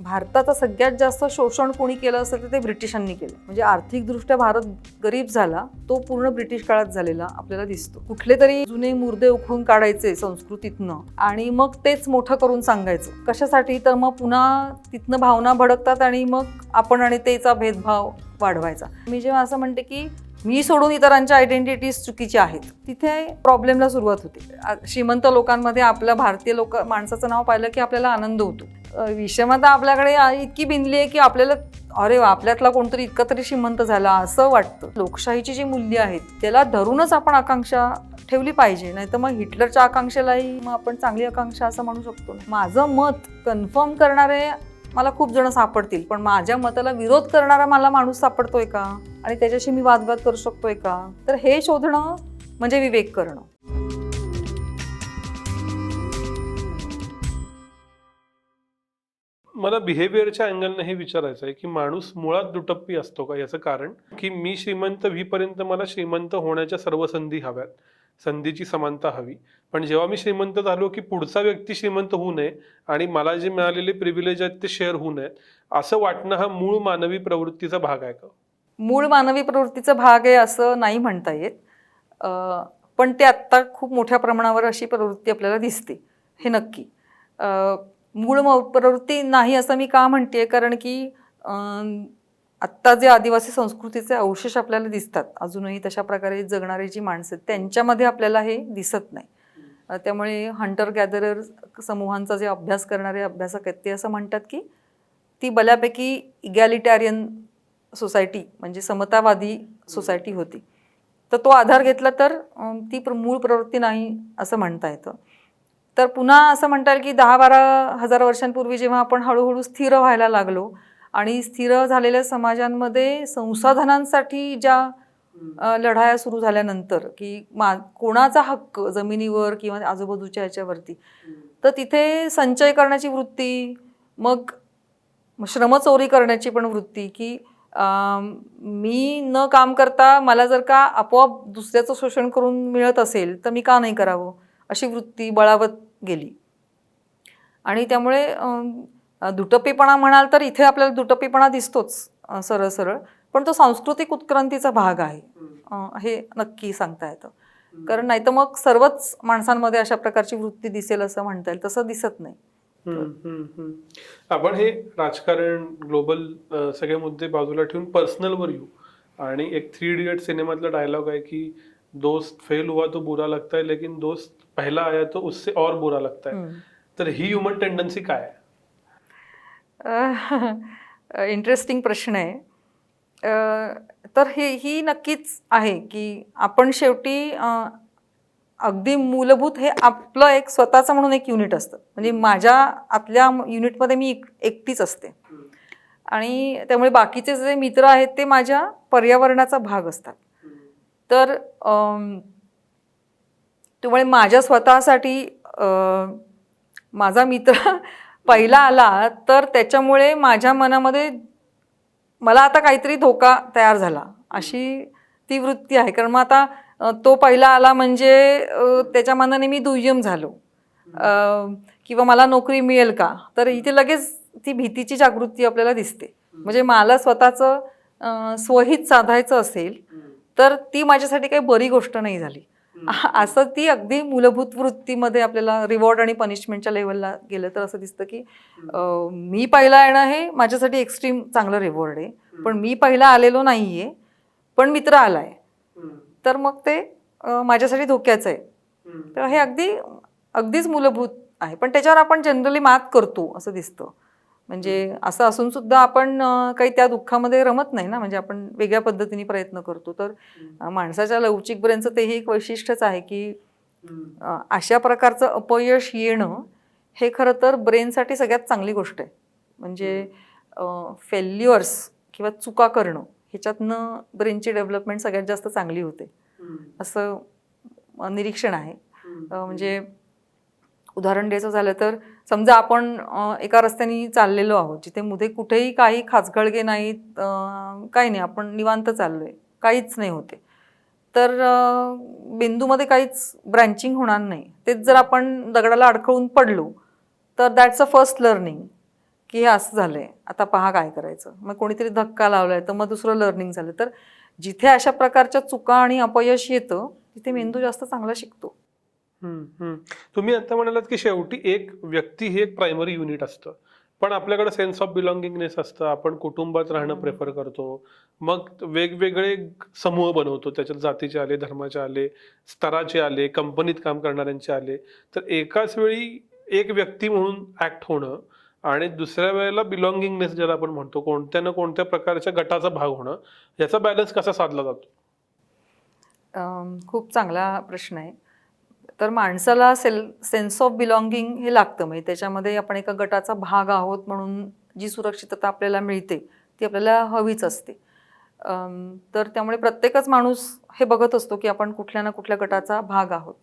भारताचं सगळ्यात जास्त शोषण कोणी केलं असेल तर ते ब्रिटिशांनी केलं. म्हणजे आर्थिकदृष्ट्या भारत गरीब झाला तो पूर्ण ब्रिटिश काळात झालेला आपल्याला दिसतो. कुठले तरी जुने मुर्दे उखडून काढायचे संस्कृतीतनं आणि मग तेच मोठं करून सांगायचं. कशासाठी? तर मग पुन्हा तिथनं भावना भडकतात आणि मग आपण आणि तेचा भेदभाव वाढवायचा. मी जेव्हा असं म्हणते की मी सोडून इतरांच्या आयडेंटिटीज चुकीच्या आहेत. तिथे प्रॉब्लेमला सुरुवात होते. श्रीमंत लोकांमध्ये आपल्या भारतीय लोक माणसाचं नाव पाहिलं की आपल्याला आनंद होतो. विषमता आपल्याकडे इतकी बिनली आहे की आपल्याला अरे वा, आपल्यातला कोणतरी इतका तरी श्रीमंत झाला असं वाटतं. लोकशाहीची जी मूल्य आहेत त्याला धरूनच आपण आकांक्षा ठेवली पाहिजे. नाही तर मग हिटलरच्या आकांक्षेलाही मग आपण चांगली आकांक्षा असं म्हणू शकतो. माझं मत कन्फर्म करणारे मला खूप जण सापडतील पण माझ्या मताला विरोध करणारा मला माणूस सापडतोय का? आणि त्याच्याशी मी वादवाद करू शकतोय का? तर हे शोधणं म्हणजे विवेक करणं. मला बिहेवियरच्या अँगलनं हे विचारायचं आहे की माणूस मुळात दुटप्पी असतो का? याचं कारण की मी श्रीमंत व्हीपर्यंत मला श्रीमंत होण्याच्या सर्व संधी हव्यात. संधीची समानता हवी. पण जेव्हा मी श्रीमंत झालो की पुढचा व्यक्ती श्रीमंत होऊ नये आणि मला जे मिळालेले प्रिव्हिलेज आहेत ते शेअर होऊ नयेत असं वाटणं हा मूळ मानवी प्रवृत्तीचा भाग आहे का? मूळ मानवी प्रवृत्तीचा भाग आहे असं नाही म्हणता येत. पण ते आत्ता खूप मोठ्या प्रमाणावर अशी प्रवृत्ती आपल्याला दिसते. हे नक्की. मूळ म- प्रवृत्ती नाही असं मी का म्हणते कारण की आत्ता जे आदिवासी संस्कृतीचे अवशेष आपल्याला दिसतात अजूनही तशा प्रकारे जगणारी जी माणसं आहेत त्यांच्यामध्ये आपल्याला हे दिसत नाही. त्यामुळे हंटर गॅदरर समूहांचा जे अभ्यास करणारे अभ्यासक आहेत ते असं म्हणतात की ती बऱ्यापैकी इगॅलिटॅरियन सोसायटी म्हणजे समतावादी सोसायटी होती. तर तो आधार घेतला तर ती प्र- मूळ प्रवृत्ती नाही असं म्हणता येतं. तर पुन्हा असं म्हणता येईल की दहा बारा हजार वर्षांपूर्वी जेव्हा आपण हळूहळू स्थिर व्हायला लागलो आणि स्थिर झालेल्या समाजांमध्ये संसाधनांसाठी ज्या लढाया सुरू झाल्यानंतर की मा कोणाचा हक्क जमिनीवर किंवा आजूबाजूच्या ह्याच्यावरती तर तिथे संचय करण्याची वृत्ती मग श्रमचोरी करण्याची पण वृत्ती की आ, मी न काम करता मला जर का आपोआप दुसऱ्याचं शोषण करून मिळत असेल तर मी का नाही करावं? अशी वृत्ती बळावत गेली. आणि त्यामुळे दुटप्पीपणा म्हणाल तर इथे आपल्याला दुटप्पीपणा दिसतोच सरळ सरळ. पण तो सांस्कृतिक उत्क्रांतीचा भाग आहे. हे नक्की सांगता येतं. कारण नाही तर मग सर्वच माणसांमध्ये अशा प्रकारची वृत्ती दिसेल असं म्हणता येईल. तसं दिसत नाही. आपण हे राजकारण ग्लोबल सगळे मुद्दे बाजूला ठेवून पर्सनलवर येऊ. आणि एक थ्री इडियट सिनेमातला डायलॉग आहे की दोस्त फेल हुआ तो बुरा लगता है लेकिन दोस्त पहला आया तो उससे और बुरा लगता है. तर ही ह्युमन टेंडन्सी काय आहे? इंटरेस्टिंग प्रश्न आहे. तर हे ही नक्कीच आहे की आपण शेवटी अगदी मूलभूत हे आपलं एक स्वतःचं म्हणून एक युनिट असतं. म्हणजे माझ्या आतल्या युनिटमध्ये मी एक- एकटीच असते. आणि त्यामुळे बाकीचे जे मित्र आहेत ते माझ्या पर्यावरणाचा भाग असतात. तर त्यामुळे माझ्या स्वतःसाठी माझा मित्र पहिला आला तर त्याच्यामुळे माझ्या मनामध्ये मला आता काहीतरी धोका तयार झाला. अशी ती वृत्ती आहे. कारण मग आता तो पहिला आला म्हणजे त्याच्या मनाने मी दुय्यम झालो. किंवा मला नोकरी मिळेल का? तर इथे लगेच ती भीतीची जागृती आपल्याला दिसते. म्हणजे मला स्वतःचं स्वहित साधायचं असेल तर ती माझ्यासाठी काही बरी गोष्ट नाही झाली. असं ती अगदी मूलभूत वृत्तीमध्ये आपल्याला रिवॉर्ड आणि पनिशमेंटच्या लेवलला गेलं तर असं दिसतं की मी पहिला येणं हे माझ्यासाठी एक्स्ट्रीम चांगलं रिवॉर्ड आहे. पण मी पहिला आलेलो नाही आहे पण मित्र आलाय. तर मग ते माझ्यासाठी धोक्याचं आहे. तर हे अगदी अगदीच मूलभूत आहे. पण त्याच्यावर आपण जनरली मात करतो असं दिसतं. म्हणजे असं असून सुद्धा आपण काही त्या दुःखामध्ये रमत नाही ना. म्हणजे आपण वेगळ्या पद्धतीने प्रयत्न करतो. तर माणसाच्या लवचिक ब्रेनचं तेही एक वैशिष्ट्यच आहे की अशा प्रकारचं अपयश येणं हे खरं तर ब्रेनसाठी सगळ्यात चांगली गोष्ट आहे. म्हणजे फेल्युअर्स किंवा चुका करणं ह्याच्यातनं ब्रेनची डेव्हलपमेंट सगळ्यात जास्त चांगली होते. असं निरीक्षण आहे. म्हणजे उदाहरण द्यायचं झालं तर समजा आपण एका रस्त्याने चाललेलो आहोत जिथे मुदे कुठेही काही खाचगळगे नाहीत काही नाही आपण निवांत चाललो आहे काहीच नाही होते. तर बिंदूमध्ये काहीच ब्रँचिंग होणार नाही. तेच जर आपण दगडाला अडखळून पडलो तर दॅट्स अ फर्स्ट लर्निंग की हे असं झालं आहे आता पहा काय करायचं. मग कोणीतरी धक्का लावला आहे तर मग दुसरं लर्निंग झालं. तर जिथे अशा प्रकारच्या चुका आणि अपयश येतं तिथे मेंदू जास्त चांगला शिकतो. तुम्ही आता म्हणालात की शेवटी एक व्यक्ती हे एक प्रायमरी युनिट असतं. पण आपल्याकडे सेन्स ऑफ बिलॉंगिंगनेस असतं. आपण कुटुंबात राहणं. प्रेफर करतो. मग वेगवेगळे समूह बनवतो. त्याच्यात जातीचे आले धर्माचे आले स्तराचे आले कंपनीत काम करणाऱ्यांचे आले. तर एकाच वेळी एक व्यक्ती म्हणून ऍक्ट होणं आणि दुसऱ्या वेळेला बिलॉंगिंगनेस ज्याला आपण म्हणतो कोणत्या ना कोणत्या प्रकारच्या गटाचा भाग होणं याचा बॅलन्स कसा साधला जातो? खूप चांगला प्रश्न आहे. तर माणसाला सेल सेन्स ऑफ बिलॉंगिंग हे लागतं. म्हणजे त्याच्यामध्ये आपण एका गटाचा भाग आहोत म्हणून जी सुरक्षितता आपल्याला मिळते ती आपल्याला हवीच असते. तर त्यामुळे प्रत्येकच माणूस हे बघत असतो की आपण कुठल्या ना कुठल्या गटाचा भाग आहोत.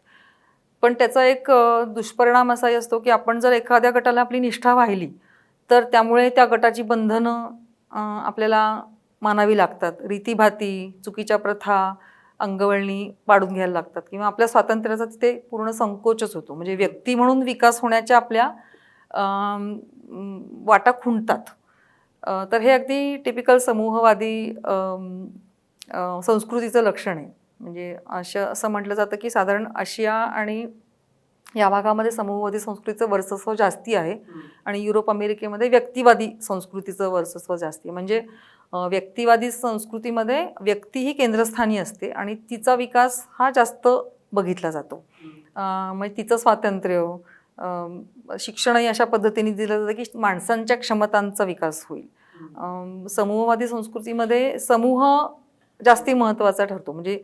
पण त्याचा एक दुष्परिणाम असाही असतो की आपण जर एखाद्या गटाला आपली निष्ठा वाहिली तर त्यामुळे त्या गटाची बंधनं आपल्याला मानावी लागतात. रीतीभाती चुकीच्या प्रथा अंगवळणी पाडून घ्यायला लागतात किंवा आपल्या स्वातंत्र्याचा तिथे पूर्ण संकोचच होतो. म्हणजे व्यक्ती म्हणून विकास होण्याच्या आपल्या वाटा खुंटतात. तर हे अगदी टिपिकल समूहवादी संस्कृतीचं लक्षण आहे. म्हणजे असं असं म्हटलं जातं की साधारण आशिया आणि या भागामध्ये समूहवादी संस्कृतीचं वर्चस्व जास्ती आहे आणि युरोप अमेरिकेमध्ये व्यक्तिवादी संस्कृतीचं वर्चस्व जास्ती आहे. म्हणजे व्यक्तिवादी संस्कृतीमध्ये व्यक्ती ही केंद्रस्थानी असते आणि तिचा विकास हा जास्त बघितला जातो. म्हणजे तिचं स्वातंत्र्य शिक्षणही अशा पद्धतीने दिलं जातं की माणसांच्या क्षमतांचा विकास होईल. समूहवादी संस्कृतीमध्ये समूह जास्ती महत्त्वाचा ठरतो. म्हणजे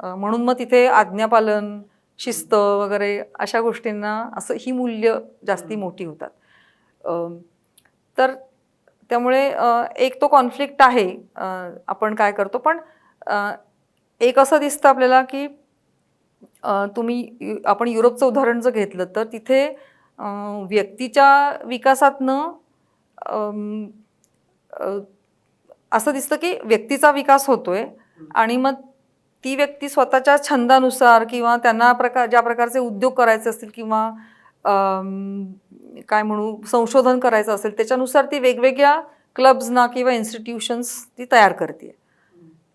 म्हणून मग तिथे आज्ञापालन शिस्त वगैरे अशा गोष्टींना असं ही मूल्य जास्ती मोठी होतात. तर त्यामुळे एक तो कॉन्फ्लिक्ट आहे. आपण काय करतो पण एक असं दिसतं आपल्याला की तुम्ही आपण युरोपचं उदाहरण जर घेतलं तर तिथे व्यक्तीच्या विकासातनं असं दिसतं की व्यक्तीचा विकास होतोय आणि मग ती व्यक्ती स्वतःच्या छंदानुसार किंवा त्यांना प्रकार ज्या प्रकारचे उद्योग करायचे असतील किंवा काय म्हणू संशोधन करायचं असेल त्याच्यानुसार ती वेगवेगळ्या क्लब्सना किंवा इन्स्टिट्यूशन्स ती तयार करते.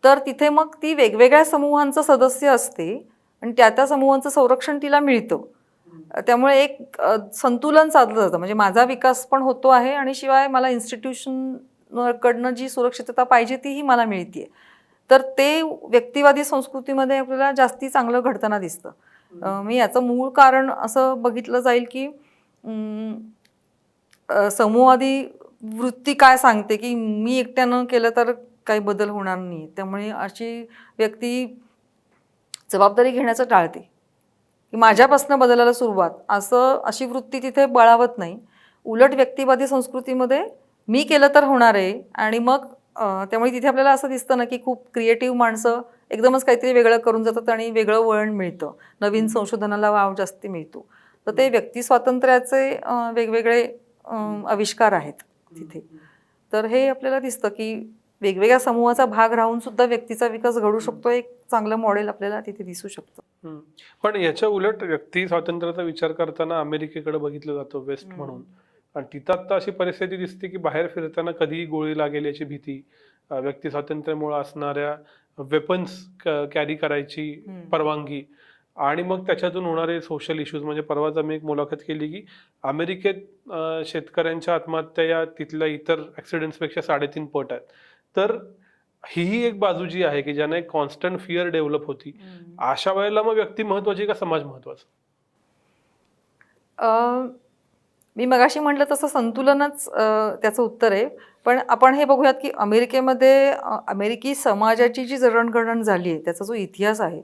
तर तिथे मग ती वेगवेगळ्या समूहांचं सदस्य असते आणि त्या त्या समूहांचं संरक्षण तिला मिळतं. त्यामुळे एक संतुलन साधलं जातं. म्हणजे माझा विकास पण होतो आहे आणि शिवाय मला इन्स्टिट्यूशनकडनं जी सुरक्षितता पाहिजे तीही मला मिळते तर ते व्यक्तिवादी संस्कृतीमध्ये आपल्याला जास्ती चांगलं घडताना दिसतं. मी याचं मूळ कारण असं बघितलं जाईल की समूहवादी वृत्ती काय सांगते की मी एकट्यानं केलं तर काही बदल होणार नाही. त्यामुळे अशी व्यक्ती जबाबदारी घेण्याचं टाळते. की माझ्यापासून बदलायला सुरुवात. असं अशी वृत्ती तिथे बळावत नाही. उलट व्यक्तिवादी संस्कृतीमध्ये मी केलं तर होणार आहे. आणि मग त्यामुळे तिथे आपल्याला असं दिसतं ना की खूप क्रिएटिव्ह माणसं एकदमच काहीतरी वेगळं करून जातात आणि वेगळं वळण मिळतं. नवीन संशोधनाला वाव जास्ती मिळतो. तर ते व्यक्ती स्वातंत्र्याचे वेगवेगळे आविष्कार आहेत तिथे. तर हे आपल्याला दिसतं की वेगवेगळ्या समूहाचा भाग राहून सुद्धा व्यक्तीचा विकास घडू शकतो. एक चांगलं मॉडेल आपल्याला तिथे दिसू शकतं. पण याच्या उलट व्यक्ती स्वातंत्र्याचा विचार करताना अमेरिकेकडे बघितलं जातं वेस्ट. म्हणून. आणि तिथं आता अशी परिस्थिती दिसते की बाहेर फिरताना कधीही गोळी लागेल याची भीती. व्यक्ती स्वातंत्र्यामुळे असणाऱ्या वेपन्स कॅरी करायची. परवानगी. आणि मग त्याच्यातून होणारे सोशल इश्यूज म्हणजे परवाच आम्ही एक मुलाखत केली की अमेरिकेत शेतकऱ्यांच्या आत्महत्या या तिथल्या इतर ऍक्सिडेंट्सपेक्षा साडेतीन पट आहेत. तर ही एक बाजू जी आहे की ज्याने एक कॉन्स्टंट फिअर डेव्हलप होती अशा वेळेला मग व्यक्ती महत्वाची का समाज महत्त्वाचा? मी मगाशी म्हटलं तसं संतुलनच त्याचं उत्तर आहे. पण आपण हे बघूयात की अमेरिकेमध्ये अमेरिकी समाजाची जी जडणघडण झाली आहे त्याचा जो इतिहास आहे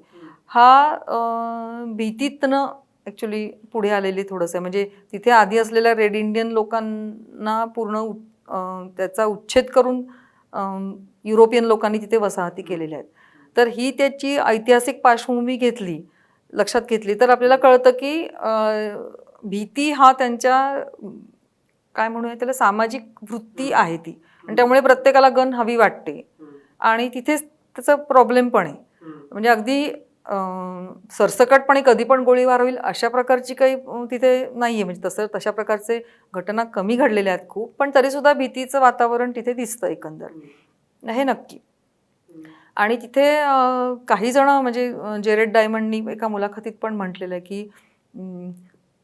हा भीतीतनं ॲक्च्युली पुढे आलेली थोडंसं आहे. म्हणजे तिथे आधी असलेल्या रेड इंडियन लोकांना पूर्ण उ- त्याचा उच्छेद करून युरोपियन लोकांनी तिथे वसाहती केलेल्या आहेत. तर ही त्याची ऐतिहासिक पार्श्वभूमी घेतली लक्षात घेतली तर आपल्याला कळतं की भीती हा त्यांच्या काय म्हणूया त्याला सामाजिक वृत्ती आहे ती. आणि त्यामुळे प्रत्येकाला गन हवी वाटते. आणि तिथेच त्याचा प्रॉब्लेम पण आहे. म्हणजे अगदी सरसकटपणे कधी पण गोळीबार होईल अशा प्रकारची काही तिथे नाही आहे म्हणजे तसं तशा प्रकारचे घटना कमी घडलेल्या आहेत खूप. पण तरीसुद्धा भीतीचं वातावरण तिथे दिसतं एकंदर. हे नक्की. आणि तिथे काही जण म्हणजे जेरेड डायमंडनी एका मुलाखतीत पण म्हटलेलं आहे की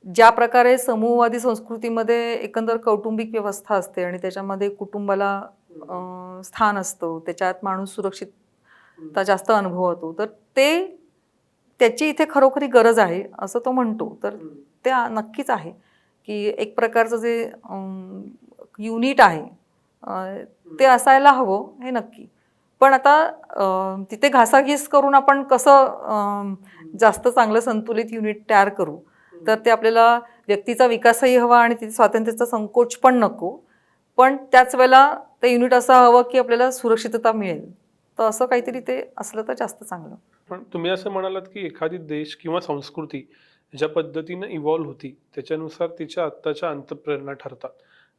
ज्या प्रकारे समूहवादी संस्कृतीमध्ये एकंदर कौटुंबिक व्यवस्था असते आणि त्याच्यामध्ये कुटुंबाला स्थान असतं त्याच्यात माणूस सुरक्षितता जास्त अनुभवतो तर ते त्याची इथे खरोखरी गरज आहे असं तो म्हणतो. तर ते नक्कीच आहे की एक प्रकारचं जे युनिट आहे ते असायला हवं हे नक्की. पण आता तिथे घासाघीस करून आपण कसं जास्त चांगलं संतुलित युनिट तयार करू तर ते आपल्याला व्यक्तीचा विकासही हवा आणि तिथे स्वातंत्र्याचा संकोच पण नको. पण त्याच वेळेला ते युनिट असं हवं की आपल्याला सुरक्षितता मिळेल. तर असं काहीतरी ते असलं तर जास्त चांगलं. पण तुम्ही असं म्हणालात की एखादी देश किंवा संस्कृती ज्या पद्धतीनं इव्हॉल्व्ह होती त्याच्यानुसार तिच्या आत्ताच्या अंतप्रेरणा ठरतात.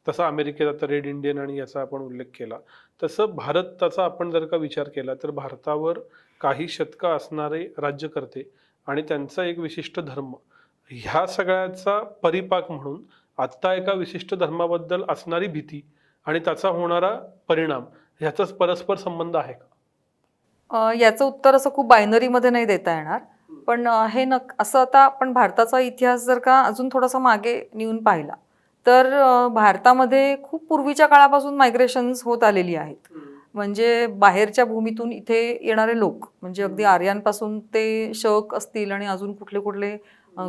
तसं अमेरिकेत आता रेड इंडियन आणि याचा आपण उल्लेख केला. तसं भारताचा आपण जर का विचार केला तर भारतावर काही शतकं असणारे राज्यकर्ते आणि त्यांचा एक विशिष्ट धर्म ह्या सगळ्याचा परिपाक म्हणून आत्ता एका विशिष्ट धर्माबद्दल असणारी भीती आणि त्याचा होणारा परिणाम ह्याचाच परस्पर संबंध आहे का? याचं उत्तर असं खूप बायनरीमध्ये नाही देता येणार. पण हे न असं आता आपण भारताचा इतिहास जर का अजून थोडासा मागे नेऊन पाहिला तर भारतामध्ये खूप पूर्वीच्या काळापासून मायग्रेशन्स होत आलेली आहेत. म्हणजे बाहेरच्या भूमीतून इथे येणारे लोक म्हणजे अगदी आर्यांपासून ते शक असतील आणि अजून कुठले कुठले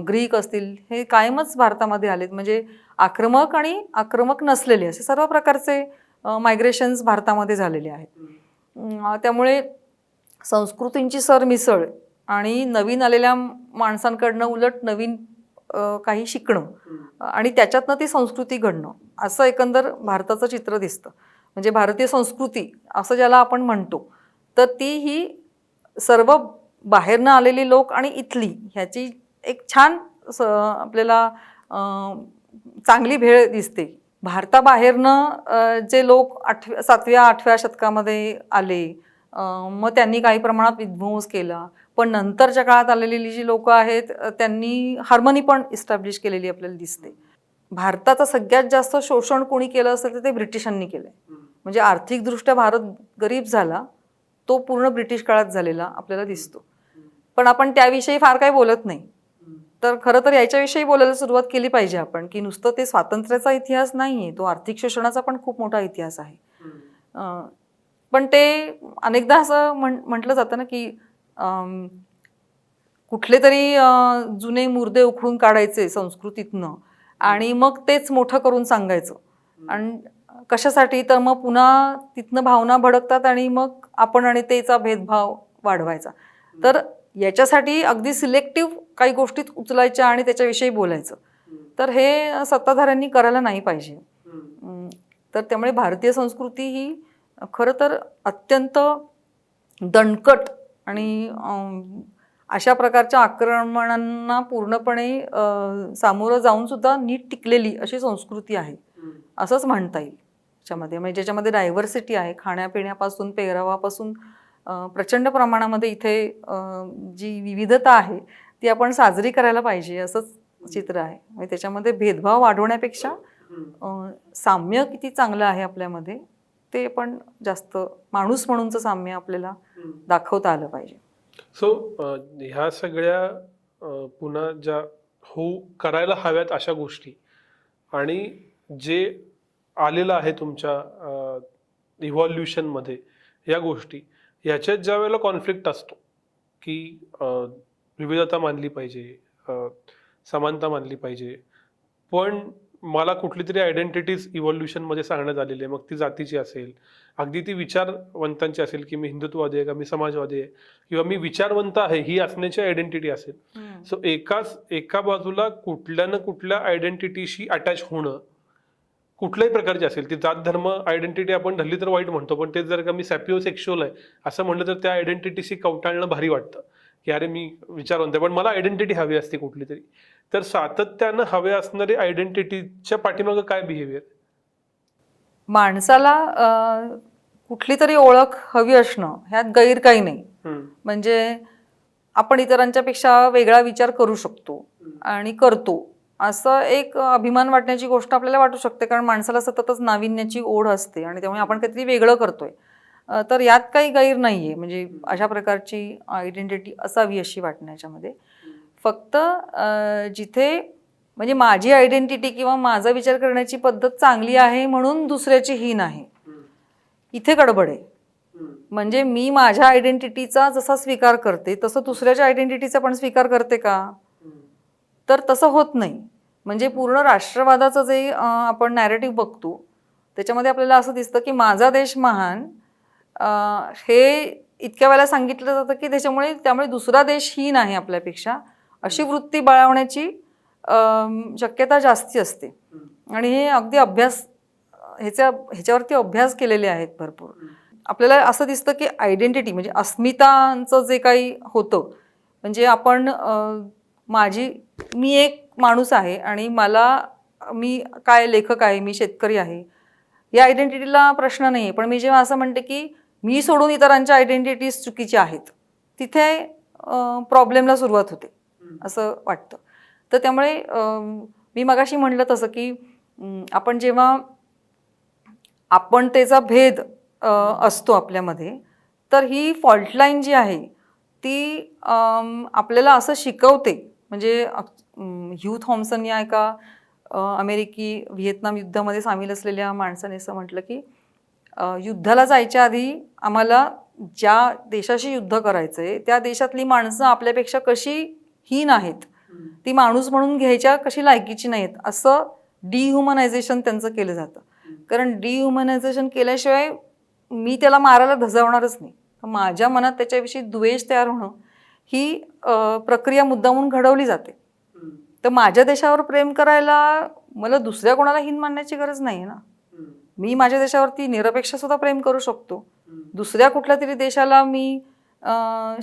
ग्रीक असतील हे कायमच भारतामध्ये आलेत. म्हणजे आक्रमक आणि आक्रमक नसलेले असे सर्व प्रकारचे मायग्रेशन्स भारतामध्ये झालेले आहेत. त्यामुळे संस्कृतींची सरमिसळ आणि नवीन आलेल्या माणसांकडनं उलट नवीन काही शिकणं आणि त्याच्यातनं ती संस्कृती घडणं असं एकंदर भारताचं चित्र दिसतं. म्हणजे भारतीय संस्कृती असं ज्याला आपण म्हणतो तर ती ही सर्व बाहेरनं आलेली लोक आणि इथली ह्याची एक छान स आपल्याला चांगली भेळ दिसते. भारताबाहेरनं जे लोक आठव्या सातव्या आठव्या शतकामध्ये आले मग त्यांनी काही प्रमाणात विध्वंस केला. पण नंतरच्या काळात आलेली जी लोकं आहेत त्यांनी हार्मनी पण इस्टॅब्लिश केलेली आपल्याला दिसते. भारताचं सगळ्यात जास्त शोषण कोणी केलं असेल तर ते ब्रिटिशांनी केलंय. म्हणजे आर्थिकदृष्ट्या भारत गरीब झाला तो पूर्ण ब्रिटिश काळात झालेला आपल्याला दिसतो. पण आपण त्याविषयी फार काही बोलत नाही. तर खरं तर याच्याविषयी बोलायला सुरुवात केली पाहिजे आपण की नुसतं ते स्वातंत्र्याचा इतिहास नाही आहे तो आर्थिक शोषणाचा पण खूप मोठा इतिहास आहे. पण ते अनेकदा असं म्हण म्हटलं जातं ना की कुठले तरी जुने मुर्दे उखडून काढायचे संस्कृतीतनं आणि मग तेच मोठं करून सांगायचं. आणि कशासाठी? तर मग पुन्हा तिथनं भावना भडकतात आणि मग आपण आणि तेचा भेदभाव वाढवायचा. तर याच्यासाठी अगदी सिलेक्टिव्ह काही गोष्टीत उचलायच्या आणि त्याच्याविषयी बोलायचं. तर हे सत्ताधाऱ्यांनी करायला नाही पाहिजे. तर त्यामुळे भारतीय संस्कृती ही खरं तर अत्यंत दणकट आणि अशा प्रकारच्या आक्रमणांना पूर्णपणे सामोरं जाऊन सुद्धा नीट टिकलेली अशी संस्कृती आहे. असंच म्हणता येईल. त्याच्यामध्ये म्हणजे ज्याच्यामध्ये डायव्हर्सिटी आहे खाण्यापिण्यापासून पेहरावापासून प्रचंड प्रमाणामध्ये इथे जी विविधता आहे ती आपण साजरी करायला पाहिजे असंच चित्र आहे. म्हणजे त्याच्यामध्ये भेदभाव वाढवण्यापेक्षा साम्य किती चांगलं आहे आपल्यामध्ये ते पण जास्त माणूस म्हणूनचं साम्य आपल्याला दाखवता आलं पाहिजे. सो ह्या सगळ्या पुन्हा ज्या होऊ करायला हव्यात अशा गोष्टी आणि जे आलेलं आहे तुमच्या इव्हॉल्युशनमध्ये या गोष्टी ह्याच्यात ज्या वेळेला कॉन्फ्लिक्ट असतो की विविधता मानली पाहिजे समानता मानली पाहिजे. पण मला कुठली तरी आयडेंटिटीज इव्हॉल्युशनमध्ये सांगण्यात आलेली आहे. मग ती जातीची असेल अगदी ती विचारवंतांची असेल की मी हिंदुत्ववादी आहे का मी समाजवादी आहे किंवा मी विचारवंत आहे ही असण्याची आयडेंटिटी असेल. सो एकाच एका बाजूला कुठल्या ना कुठल्या आयडेंटिटीशी अटॅच होणं कुठल्याही प्रकारची असेल ती जात धर्म आयडेंटिटी आपण धरली तर वाईट म्हणतो पण ते जर का मी सॅपिओ सेक्शुअल आहे असं म्हटलं तर त्या आयडेंटिटीशी कवटाळणं भारी वाटतं. की अरे मी विचारवंत पण मला आयडेंटिटी हवी असते कुठली तरी. तर सातत्यानं हवे असणारे आयडेंटिटीच्या पाठीमागं काय बिहेवियर माणसाला कुठली तरी ओळख हवी असणं ह्यात गैर काही नाही. म्हणजे आपण इतरांच्या पेक्षा वेगळा विचार करू शकतो आणि करतो. असं एक अभिमान वाटण्याची गोष्ट आपल्याला वाटू शकते कारण माणसाला सततच नाविन्याची ओढ असते आणि त्यामुळे आपण काहीतरी वेगळं करतोय. तर यात काही गैर नाही आहे म्हणजे अशा प्रकारची आयडेंटिटी असावी अशी वाटण्याच्यामध्ये फक्त जिथे म्हणजे माझी आयडेंटिटी किंवा माझा विचार करण्याची पद्धत चांगली आहे म्हणून दुसऱ्याची हीन आहे इथे गडबड आहे. म्हणजे मी माझ्या आयडेंटिटीचा जसा स्वीकार करते तसं दुसऱ्याच्या आयडेंटिटीचा पण स्वीकार करते का? तर तसं होत नाही. म्हणजे पूर्ण राष्ट्रवादाचं जे आपण नॅरेटिव्ह बघतो त्याच्यामध्ये आपल्याला असं दिसतं की माझा देश महान हे इतक्या वेळेला सांगितलं जातं की त्याच्यामुळे त्यामुळे दुसरा देश ही आहे आपल्यापेक्षा. अशी वृत्ती बाळवण्याची शक्यता जास्ती असते. आणि हे अगदी अभ्यास ह्याच्या ह्याच्यावरती अभ्यास केलेले आहेत भरपूर. आपल्याला असं दिसतं की आयडेंटिटी म्हणजे अस्मितांचं जे काही होतं म्हणजे आपण माझी मी एक माणूस आहे आणि मला मी काय लेखक आहे मी शेतकरी आहे या आयडेंटिटीला प्रश्न नाही आहे पण मी जेव्हा असं म्हणते की मी सोडून इतरांच्या आयडेंटिटीज चुकीच्या आहेत. तिथे प्रॉब्लेमला सुरुवात होते असं वाटतं. तर त्यामुळे मी मगाशी म्हणलं तसं की आपण जेव्हा आपण त्याचा भेद असतो आपल्यामध्ये तर ही फॉल्ट लाईन जी आहे ती आपल्याला असं शिकवते. म्हणजे अम, ह्यू थॉम्सन या एका अमेरिकी व्हिएतनाम युद्धामध्ये सामील असलेल्या माणसाने असं म्हटलं की युद्धाला जायच्या आधी आम्हाला ज्या देशाशी युद्ध करायचं आहे त्या देशातली माणसं आपल्यापेक्षा कशी हीन आहेत? ती माणूस म्हणून घ्यायच्या कशी लायकीची नाहीत? असं डिह्युमनायझेशन त्यांचं केलं जातं. कारण डिह्युमनायझेशन केल्याशिवाय मी त्याला मारायला धजावणारच नाही. माझ्या मनात त्याच्याविषयी द्वेष तयार होणं ही प्रक्रिया मुद्दामून घडवली जाते. तर माझ्या देशावर प्रेम करायला मला दुसऱ्या कोणाला हिन मानण्याची गरज नाही ना? मी माझ्या देशावरती निरपेक्ष सुद्धा प्रेम करू शकतो. दुसऱ्या कुठल्या तरी देशाला मी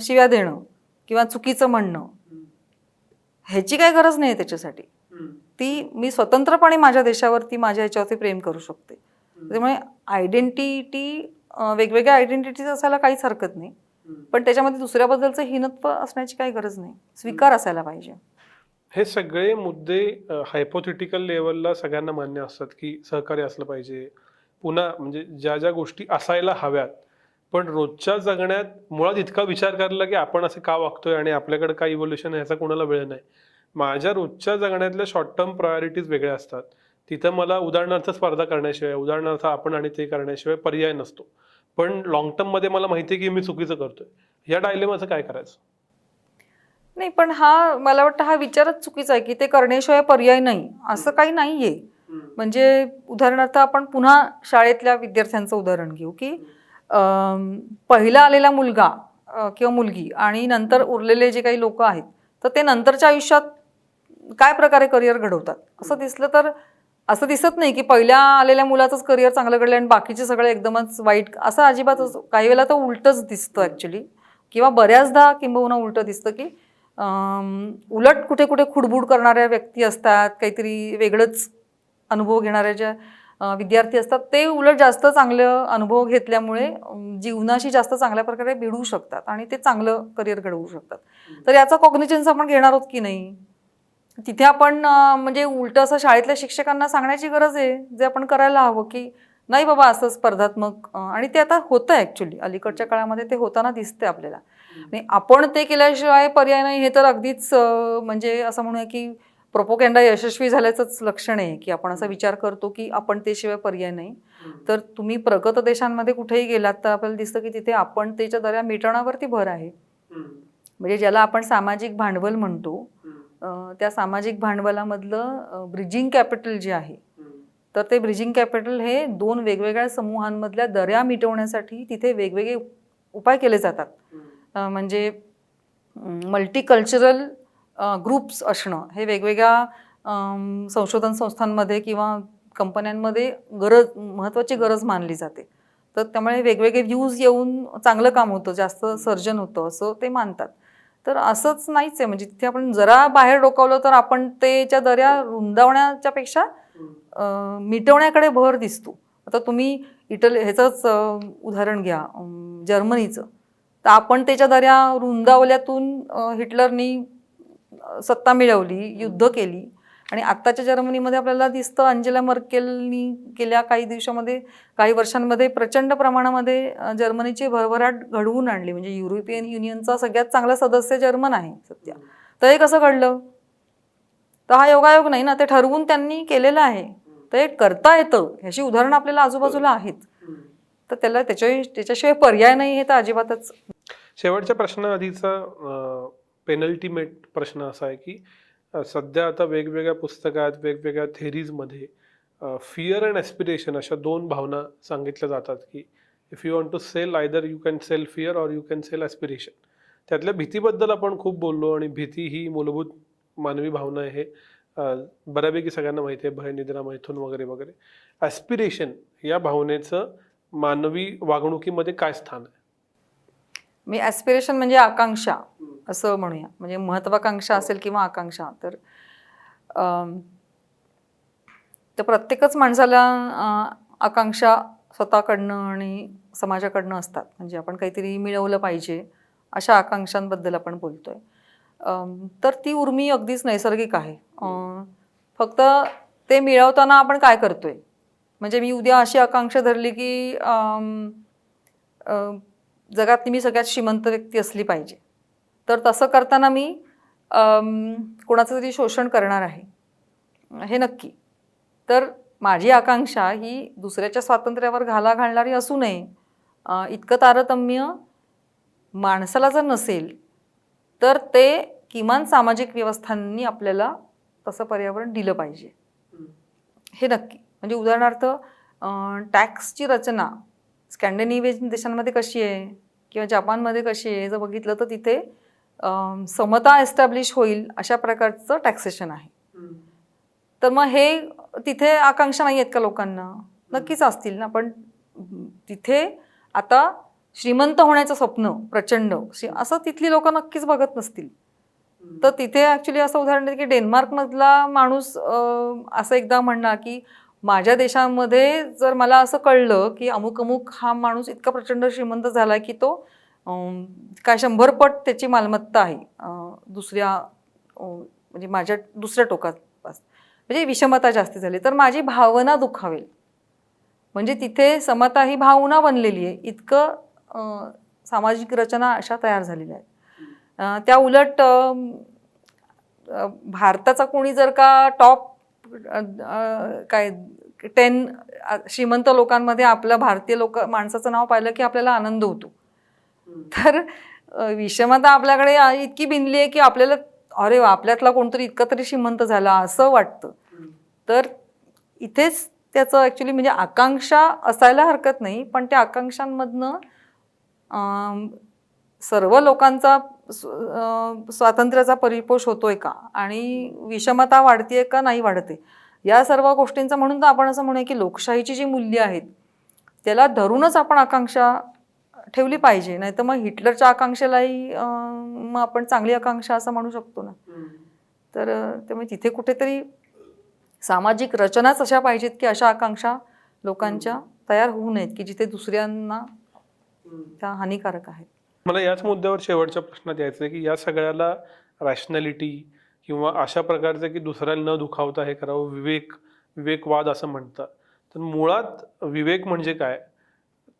शिव्या देणं किंवा चुकीचं म्हणणं ह्याची काही गरज नाही त्याच्यासाठी. ती मी स्वतंत्रपणे माझ्या देशावरती माझ्या ह्याच्यावरती प्रेम करू शकते. त्यामुळे आयडेंटिटी वेगवेगळ्या आयडेंटिटीज असायला काहीच हरकत नाही. पण त्याच्यामध्ये दुसऱ्याबद्दलचं हिनत्व असण्याची काही गरज नाही. स्वीकार असायला पाहिजे. हे सगळे मुद्दे हायपोथेटिकल लेवलला सगळ्यांना मान्य असतात की सहकार्य असलं पाहिजे. पुन्हा म्हणजे ज्या ज्या गोष्टी असायला हव्यात. पण रोजच्या जगण्यात मुळात इतका विचार करायला की आपण असे का वागतोय आणि आपल्याकडे काय इव्होल्युशन आहे याचा कोणाला वेळ नाही. माझ्या रोजच्या जगण्यातल्या शॉर्ट टर्म प्रायोरिटीज वेगळ्या असतात. तिथं मला उदाहरणार्थ स्पर्धा करण्याशिवाय उदाहरणार्थ आपण आणि ते करण्याशिवाय पर्याय नसतो. पण लॉंग टर्ममध्ये मला माहिती आहे की मी चुकीचं करतोय. या डायलेमाचं काय करायचं? नाही पण हा मला वाटतं हा विचारच चुकीचा आहे की ते करण्याशिवाय पर्याय नाही. असं काही नाहीये. म्हणजे उदाहरणार्थ आपण पुन्हा शाळेतल्या विद्यार्थ्यांचं उदाहरण घेऊ की पहिला आलेला मुलगा किंवा मुलगी आणि नंतर उरलेले जे काही लोक आहेत तर ते नंतरच्या आयुष्यात काय प्रकारे करिअर घडवतात? असं दिसलं तर असं दिसत नाही की पहिल्या आलेल्या मुलाचंच करिअर चांगलं घडलं आणि बाकीचे सगळे एकदमच वाईट असं अजिबातच काही वेळेला तर उलटच दिसतं ॲक्च्युली किंवा बऱ्याचदा किंबहुना उलटं दिसतं की उलट कुठे कुठे खुडबुड करणाऱ्या व्यक्ती असतात काहीतरी वेगळंच अनुभव घेणाऱ्या ज्या विद्यार्थी असतात ते उलट जास्त चांगलं अनुभव घेतल्यामुळे जीवनाशी जास्त चांगल्या प्रकारे भिडू शकतात आणि ते चांगलं करिअर घडवू शकतात. तर याचा कॉग्निजन्स आपण घेणार आहोत की नाही? तिथे आपण म्हणजे उलट असं शाळेतल्या शिक्षकांना सांगण्याची गरज आहे जे आपण करायला हवं की नाही बाबा असं स्पर्धात्मक आणि ते आता होतं ॲक्च्युली अलीकडच्या काळामध्ये ते होताना दिसते आपल्याला. आणि आपण ते केल्याशिवाय पर्याय नाही हे तर अगदीच म्हणजे असं म्हणूया की प्रोपोगँडा यशस्वी झाल्याचंच लक्षण आहे की आपण असा विचार करतो की आपण ते शिवाय पर्याय नाही. तर तुम्ही प्रगत देशांमध्ये कुठेही गेलात तर आपल्याला दिसतं की तिथे आपण त्याच्या दऱ्या मिटवण्यावरती भर आहे. म्हणजे ज्याला आपण सामाजिक भांडवल म्हणतो त्या सामाजिक भांडवलामधलं ब्रिजिंग कॅपिटल जे आहे तर ते ब्रिजिंग कॅपिटल हे दोन वेगवेगळ्या समूहांमधल्या दऱ्या मिटवण्यासाठी तिथे वेगवेगळे उपाय केले जातात. म्हणजे मल्टीकल्चरल ग्रुप्स असणं हे वेगवेगळ्या संशोधन संस्थांमध्ये किंवा कंपन्यांमध्ये गरज महत्त्वाची गरज मानली जाते. तर त्यामुळे वेगवेगळे व्ह्यूज येऊन चांगलं काम होतं जास्त सर्जन होतं असं ते मानतात. तर असंच नाहीच आहे म्हणजे तिथे आपण जरा बाहेर डोकावलं तर आपण त्याच्या दऱ्या रुंदावण्याच्या पेक्षा मिटवण्याकडे भर दिसतो. आता तुम्ही इटली ह्याचंच उदाहरण घ्या जर्मनीचं. तर आपण त्याच्या दऱ्या रुंदावल्यातून हिटलरनी सत्ता मिळवली युद्ध केली. आणि आत्ताच्या जर्मनीमध्ये आपल्याला दिसतं अंजेला मर्केलनी गेल्या काही दिवसामध्ये काही वर्षांमध्ये प्रचंड प्रमाणामध्ये जर्मनीची भरभराट घडवून आणली. म्हणजे युरोपियन युनियनचा सगळ्यात चांगला सदस्य जर्मन आहे सध्या. तर हे कसं घडलं? तर हा योगायोग नाही ना ते ठरवून त्यांनी केलेलं आहे. तर हे करता येतं. ह्याची उदाहरणं आपल्याला आजूबाजूला आहेत. तर त्याला त्याच्या त्याच्याशिवाय पर्याय नाही हे तर अजिबातच. शेवटच्या प्रश्नाआधीचा पेनल्टीमेट प्रश्न असा आहे की सध्या आता वेगवेगळ्या पुस्तकात वेगवेगळ्या थेरीजमध्ये फिअर अँड ॲस्पिरेशन अशा दोन भावना सांगितल्या जातात की if you want to sell either you can sell fear or you can sell aspiration त्यातल्या भीतीबद्दल आपण खूप बोललो आणि भीती ही मूलभूत मानवी भावना आहे हे बऱ्यापैकी सगळ्यांना माहिती आहे भय निद्रा मैथून वगैरे वगैरे. ॲस्पिरेशन या भावनेचं मानवी वागणुकीमध्ये काय स्थान आहे? मी ॲस्पिरेशन म्हणजे आकांक्षा असं म्हणूया. म्हणजे महत्वाकांक्षा असेल किंवा आकांक्षा तर तर प्रत्येकच माणसाला आकांक्षा स्वतःकडनं आणि समाजाकडनं असतात. म्हणजे आपण काहीतरी मिळवलं पाहिजे अशा आकांक्षांबद्दल आपण बोलतो आहे तर ती उर्मी अगदीच नैसर्गिक आहे. फक्त ते मिळवताना आपण काय करतोय? म्हणजे मी उद्या अशी आकांक्षा धरली की जगातली मी सगळ्यात श्रीमंत व्यक्ती असली पाहिजे. तर तसं करताना मी कोणाचं तरी शोषण करणार आहे. हे नक्की. तर माझी आकांक्षा ही दुसऱ्याच्या स्वातंत्र्यावर घाला घालणारी असू नये. इतकं तारतम्य माणसाला जर नसेल तर ते किमान सामाजिक व्यवस्थांनी आपल्याला तसं पर्यावरण दिलं पाहिजे. हे नक्की. म्हणजे उदाहरणार्थ टॅक्सची रचना स्कॅन्डिनेव्हियन देशांमध्ये कशी आहे? किंवा जपानमध्ये कशी आहे? जर बघितलं तर तिथे समता एस्टॅब्लिश होईल अशा प्रकारचं टॅक्सेशन आहे. तर मग हे तिथे आकांक्षा नाही आहेत का लोकांना? नक्कीच असतील ना पण तिथे आता श्रीमंत होण्याचं स्वप्न प्रचंड असं तिथली लोक नक्कीच बघत नसतील. तर तिथे ॲक्च्युली असं उदाहरण की डेन्मार्कमधला माणूस असं एकदा म्हणणार की माझ्या देशामध्ये जर मला असं कळलं की अमुक अमुक हा माणूस इतका प्रचंड श्रीमंत झाला की तो काय शंभर पट त्याची मालमत्ता आहे दुसऱ्या म्हणजे माझ्या दुसऱ्या टोकापास म्हणजे विषमता जास्ती झाली. तर माझी भावना दुखावेल. म्हणजे तिथे समता ही भावना बनलेली आहे. इतकं सामाजिक रचना अशा तयार झालेल्या आहेत. त्या उलट भारताचा कोणी जर का टॉप काय टेन श्रीमंत लोकांमध्ये आपलं भारतीय लोक माणसाचं नाव पाहिलं की आपल्याला आनंद होतो. तर विषमता आपल्याकडे इतकी बिनली आहे की आपल्याला अरे वा आपल्यातला कोणतरी इतका तरी श्रीमंत झाला असं वाटतं. तर इथेच त्याचं ॲक्च्युली म्हणजे आकांक्षा असायला हरकत नाही पण त्या आकांक्षांमधनं सर्व लोकांचा स्वातंत्र्याचा परिपोष होतोय का? आणि विषमता वाढतीये का नाही वाढते? या सर्व गोष्टींचं म्हणून तर आपण असं म्हणूया की लोकशाहीची जी मूल्य आहेत त्याला धरूनच आपण आकांक्षा ठेवली पाहिजे. नाही तर मग हिटलरच्या आकांक्षेलाही मग आपण चांगली आकांक्षा असं म्हणू शकतो ना. तर त्यामुळे तिथे कुठेतरी सामाजिक रचनाच अशा पाहिजेत की अशा आकांक्षा लोकांच्या तयार होऊ नयेत की जिथे दुसऱ्यांना त्या हानिकारक आहेत. मला याच मुद्द्यावर शेवटच्या प्रश्नात यायचं आहे की या सगळ्याला रॅशनॅलिटी किंवा अशा प्रकारचं की दुसऱ्याला न दुखावता हे करावं विवेक विवेकवाद असं म्हणतात. तर मुळात विवेक म्हणजे काय?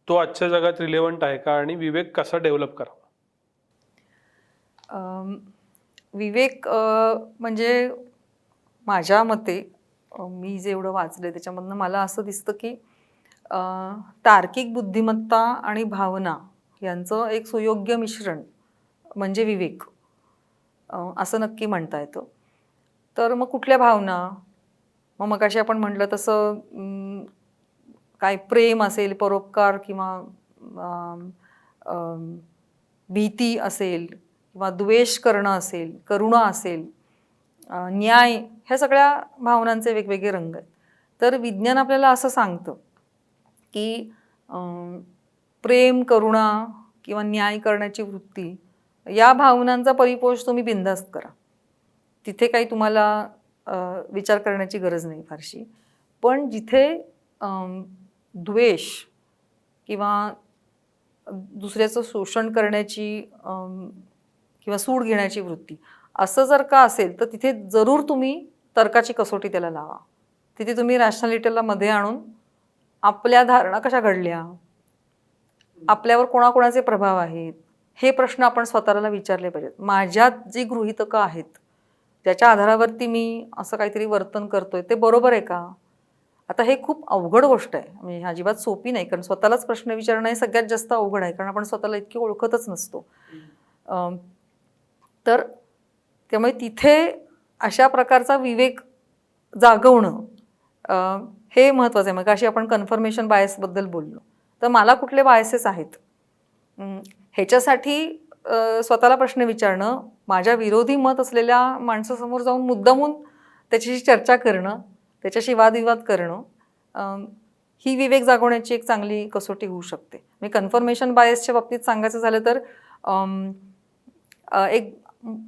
तो आजच्या जगात रिलेव्हंट आहे का? आणि विवेक कसा डेव्हलप करावा? विवेक म्हणजे माझ्या मते मी जेवढं वाचलं त्याच्यामधनं मला असं दिसतं की तार्किक बुद्धिमत्ता आणि भावना यांचं एक सुयोग्य मिश्रण म्हणजे विवेक. असं नक्की म्हणता येतं. तर मग कुठल्या भावना? मग मगाशी आपण म्हटलं तसं काय प्रेम असेल परोपकार किंवा भीती असेल किंवा द्वेष करणं असेल करुणा असेल न्याय ह्या सगळ्या भावनांचे वेगवेगळे रंग आहेत. तर विज्ञान आपल्याला असं सांगतं की प्रेम करुणा किंवा न्याय करण्याची वृत्ती या भावनांचा परिपोष तुम्ही बिनधास्त करा. तिथे काही तुम्हाला विचार करण्याची गरज नाही फारशी. पण जिथे द्वेष किंवा दुसऱ्याचं शोषण करण्याची किंवा सूड घेण्याची वृत्ती असं जर का असेल तर तिथे जरूर तुम्ही तर्काची कसोटी त्याला लावा. तिथे तुम्ही रॅशनॅलिटीला मध्ये आणून आपल्या धारणा कशा घडल्या? आपल्यावर कोणाकोणाचे प्रभाव आहेत? हे प्रश्न आपण स्वतःला विचारले पाहिजेत. माझ्यात जी गृहितकं आहेत त्याच्या आधारावरती मी असं काहीतरी वर्तन करतोय ते बरोबर आहे का? आता हे खूप अवघड गोष्ट आहे. म्हणजे अजिबात सोपी नाही कारण स्वतःलाच प्रश्न विचारणं हे सगळ्यात जास्त अवघड आहे कारण आपण स्वतःला इतकी ओळखतच नसतो. तर त्यामुळे तिथे अशा प्रकारचा विवेक जागवणं हे महत्त्वाचं आहे. मग अशी आपण कन्फर्मेशन बायसबद्दल बोललो. तर मला कुठले बायसेस आहेत? ह्याच्यासाठी स्वतःला प्रश्न विचारणं माझ्या विरोधी मत असलेल्या माणसासमोर जाऊन मुद्दामून त्याच्याशी चर्चा करणं त्याच्याशी वादविवाद करणं ही विवेक जागवण्याची एक चांगली कसोटी होऊ शकते. मी कन्फर्मेशन बायसच्या बाबतीत सांगायचं झालं तर एक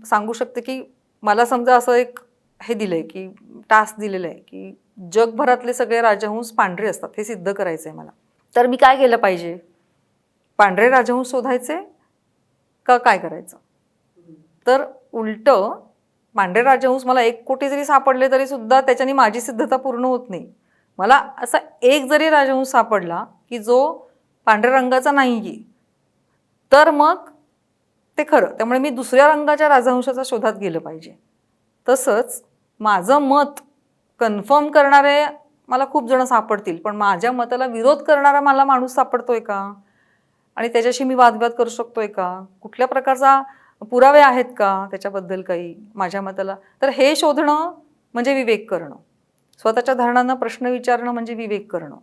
सांगू शकते की मला समजा असं एक हे दिलं आहे की टास्क दिलेलं आहे की जगभरातले सगळे राजहंस पांढरे असतात हे सिद्ध करायचं आहे मला. तर मी काय केलं पाहिजे? पांढरे राजहंस शोधायचे का काय करायचं? तर उलटं पांढरे राजहंस मला एक कोटी जरी सापडले तरी सुद्धा त्याच्याने माझी सिद्धता पूर्ण होत नाही. मला असा एक जरी राजहंस सापडला की जो पांढऱ्या रंगाचा नाही आहे तर मग ते खरं. त्यामुळे मी दुसऱ्या रंगाच्या राजहंशाच्या शोधात गेलं पाहिजे. तसंच माझं मत कन्फर्म करणारे मला खूप जण सापडतील पण माझ्या मताला विरोध करणारा मला माणूस सापडतोय का? आणि त्याच्याशी मी वादविवाद करू शकतोय का? कुठल्या प्रकारचा पुरावे आहेत का त्याच्याबद्दल काही माझ्या मताला? तर हे शोधणं म्हणजे विवेक करणं. स्वतःच्या धारणांना प्रश्न विचारणं म्हणजे विवेक करणं.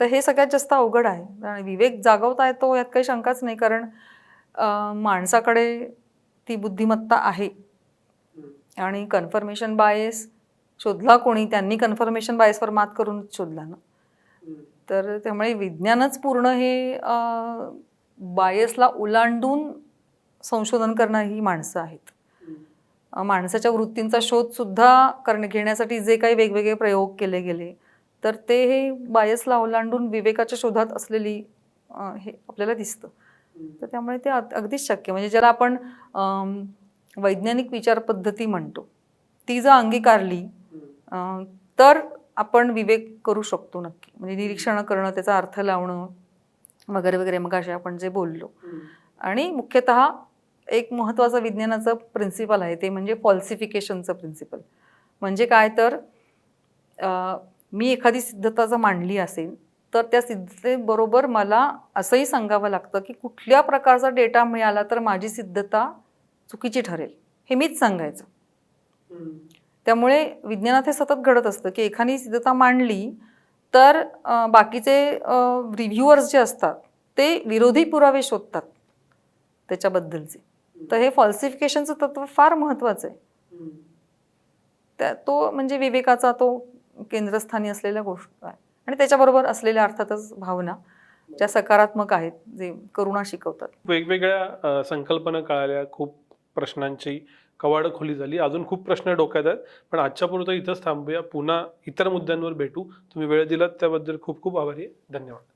तर हे सगळ्यात जास्त अवघड आहे. आणि विवेक जागवता येतो यात काही शंकाच नाही कारण माणसाकडे ती बुद्धिमत्ता आहे. आणि कन्फर्मेशन बायस शोधला कोणी त्यांनी कन्फर्मेशन बायसवर मात करून शोधला ना. तर त्यामुळे विज्ञानच पूर्ण हे बायसला ओलांडून संशोधन करणारी ही माणसं आहेत. माणसाच्या वृत्तींचा शोध सुद्धा करणे घेण्यासाठी जे काही वेगवेगळे प्रयोग केले गेले तर ते हे बायसला ओलांडून विवेकाच्या शोधात असलेली हे आपल्याला दिसतं. तर त्यामुळे ते अग- अगदीच शक्य. म्हणजे ज्याला आपण वैज्ञानिक विचार पद्धती म्हणतो ती जर अंगीकारली तर आपण विवेक करू शकतो नक्की. म्हणजे निरीक्षणं करणं त्याचा अर्थ लावणं वगैरे वगैरे मग असे आपण जे बोललो. आणि मुख्यतः एक महत्त्वाचं विज्ञानाचं प्रिन्सिपल आहे ते म्हणजे फॉल्सिफिकेशनचं प्रिन्सिपल म्हणजे काय तर मी एखादी सिद्धता जर मांडली असेल तर त्या सिद्धतेबरोबर मला असंही सांगावं लागतं की कुठल्या प्रकारचा डेटा मिळाला तर माझी सिद्धता चुकीची ठरेल. हे मीच सांगायचं. त्यामुळे विज्ञानात हे सतत घडत असतं की एखादी सिद्धता मांडली तर बाकीचे रिव्ह्युअर्स जे असतात ते विरोधी पुरावे शोधतात त्याच्याबद्दलचे. तर हे फॉल्सिफिकेशनचं तत्व फार महत्त्वाचं आहे. त्या तो म्हणजे विवेकाचा तो केंद्रस्थानी असलेल्या गोष्ट आहे. आणि त्याच्याबरोबर असलेल्या अर्थातच भावना ज्या सकारात्मक आहेत जे करुणा शिकवतात. वेगवेगळ्या संकल्पना कळाल्या खूप प्रश्नांची कवाडं खोली झाली. अजून खूप प्रश्न डोक्यात आहेत. पण आजच्या पुरतं इथंच थांबूया. पुन्हा इतर मुद्द्यांवर भेटू. तुम्ही वेळ दिलात त्याबद्दल खूप खूप आभारी आहे. धन्यवाद.